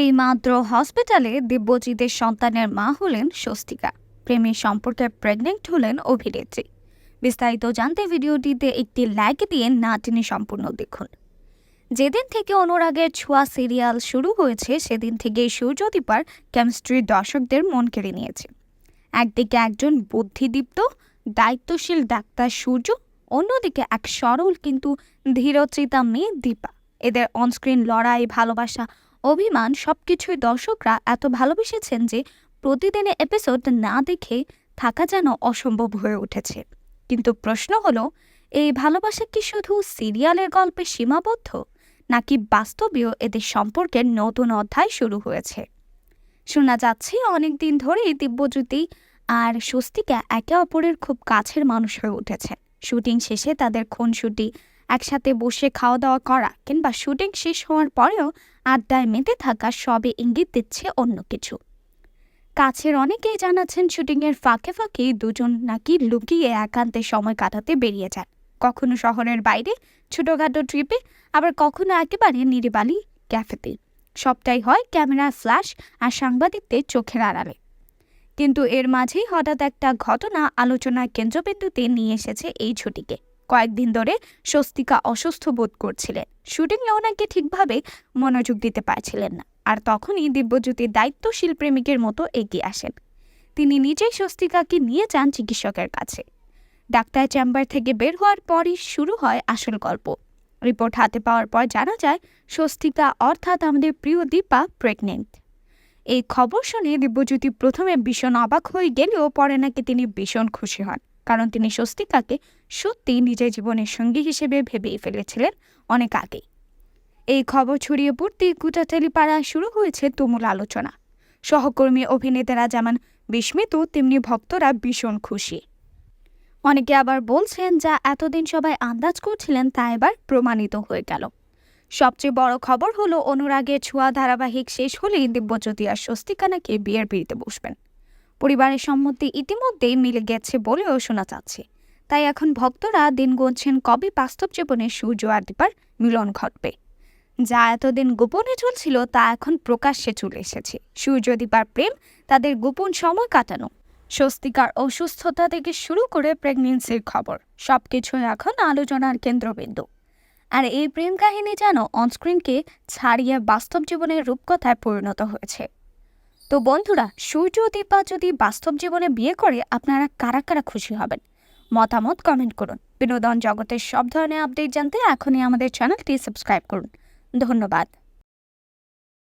এই মাত্র হসপিটালে দিব্যজিতের সন্তানের মা হলেন স্বস্তিকা। প্রেমের সম্পর্কে প্রেগনেন্ট হলেন অভিনেত্রী। বিস্তারিত জানতে ভিডিওটিতে একটি লাইক দিয়ে না টেনে সম্পূর্ণ দেখুন। যেদিন থেকে অনুরাগের ছোঁয়া সিরিয়াল শুরু হয়েছে, সেদিন থেকেই সূর্যদীপার কেমিস্ট্রি দর্শকদের মন কেড়ে নিয়েছে। একদিকে একজন বুদ্ধিদীপ্ত, দায়িত্বশীল ডাক্তার সূর্য, অন্যদিকে এক সরল কিন্তু ধীরচিতা মেয়ে দীপা। এদের অনস্ক্রিন লড়াই, ভালোবাসা অভিমান সবকিছুই দর্শকরা এত ভালোবেসেছেন যে প্রতিদিনের এপিসোড না দেখে থাকা যেন অসম্ভব হয়ে উঠেছে। কিন্তু প্রশ্ন হলো, এই ভালোবাসা কি শুধু সিরিয়ালের গল্পে সীমাবদ্ধ, নাকি বাস্তবেও এদের সম্পর্কের নতুন অধ্যায় শুরু হয়েছে? শোনা যাচ্ছে অনেক দিন ধরেই দিব্যজ্যোতি আর স্বস্তিকা একে অপরের খুব কাছের মানুষ হয়ে উঠেছে। শুটিং শেষে তাদের খুনসুটি একসাথে বসে খাওয়া দাওয়া করা কিংবা শুটিং শেষ হওয়ার পরেও আড্ডায় মেতে থাকা সবে ইঙ্গিত দিচ্ছে অন্য কিছু। কাছের অনেকেই জানাচ্ছেন শুটিংয়ের ফাঁকে ফাঁকে দুজন নাকি লুকিয়ে একান্তে সময় কাটাতে বেরিয়ে যান কখনো শহরের বাইরে, ছোটোখাটো ট্রিপে, আবার কখনো একেবারে নিরিবালি ক্যাফেতে। সবটাই হয় ক্যামেরা ফ্ল্যাশ আর সাংবাদিকদের চোখের আড়ালে। কিন্তু এর মাঝেই হঠাৎ একটা ঘটনা আলোচনার কেন্দ্রবিন্দুতে নিয়ে এসেছে এই ছুটিকে। কয়েকদিন ধরে স্বস্তিকা অসুস্থ বোধ করছিলেন। শুটিংয়ে ওনাকে ঠিকভাবে মনোযোগ দিতে পারছিলেন না। আর তখনই দিব্যজ্যোতি দায়িত্বশীল প্রেমিকের মতো এগিয়ে আসেন। তিনি নিজেই স্বস্তিকাকে নিয়ে যান চিকিৎসকের কাছে। ডাক্তার চেম্বার থেকে বের হওয়ার পরই শুরু হয় আসল গল্প। রিপোর্ট হাতে পাওয়ার পর জানা যায়, স্বস্তিকা অর্থাৎ আমাদের প্রিয় দীপা প্রেগনেন্ট এই খবর শুনে দিব্যজ্যোতি প্রথমে ভীষণ অবাক হয়ে গেলেও পরে নাকি তিনি ভীষণ খুশি হন। কারণ তিনি স্বস্তিকাকে সত্যি নিজের জীবনের সঙ্গী হিসেবে ভেবেই ফেলেছিলেন অনেক আগেই। এই খবর ছড়িয়ে পড়তে কুটাটেলি পাড়ায় শুরু হয়েছে তুমুল আলোচনা। সহকর্মী অভিনেতারা যেমন বিস্মিত, তেমনি ভক্তরা ভীষণ খুশি। অনেকে আবার বলছেন, যা এতদিন সবাই আন্দাজ করছিলেন, তা এবার প্রমাণিত হয়ে গেল। সবচেয়ে বড় খবর হলো, অনুরাগের ছোঁয়া ধারাবাহিক শেষ হলেই দিব্যজ্যোতি আর স্বস্তিকা নাকি বিয়ের পিড়িতে বসবেন। পরিবারের সম্মতি ইতিমধ্যেই মিলে গেছে বলেও শোনা যাচ্ছে। তাই এখন ভক্তরা দিন গুনছেন কবে বাস্তব জীবনে সূর্য আর দীপার মিলন ঘটবে। যা এতদিন গোপনে চলছিল, তা এখন প্রকাশ্যে চলে এসেছে। সূর্য, দীপার প্রেম, তাদের গোপন সময় কাটানো। স্বস্তিকার অসুস্থতা থেকে শুরু করে প্রেগনেন্সির খবর। সবকিছুই এখন আলোচনার কেন্দ্রবিন্দু। আর এই প্রেম কাহিনী যেন অনস্ক্রিনকে ছাড়িয়ে বাস্তব জীবনের রূপকথায় পরিণত হয়েছে। তো বন্ধুরা, সূর্য দীপা যদি বাস্তব জীবনে বিয়ে করে, আপনারা কারা কারা খুশি হবেন? মতামত কমেন্ট করুন। বিনোদন জগতের সব ধরনের আপডেট জানতে এখনই আমাদের চ্যানেলটি সাবস্ক্রাইব করুন। ধন্যবাদ।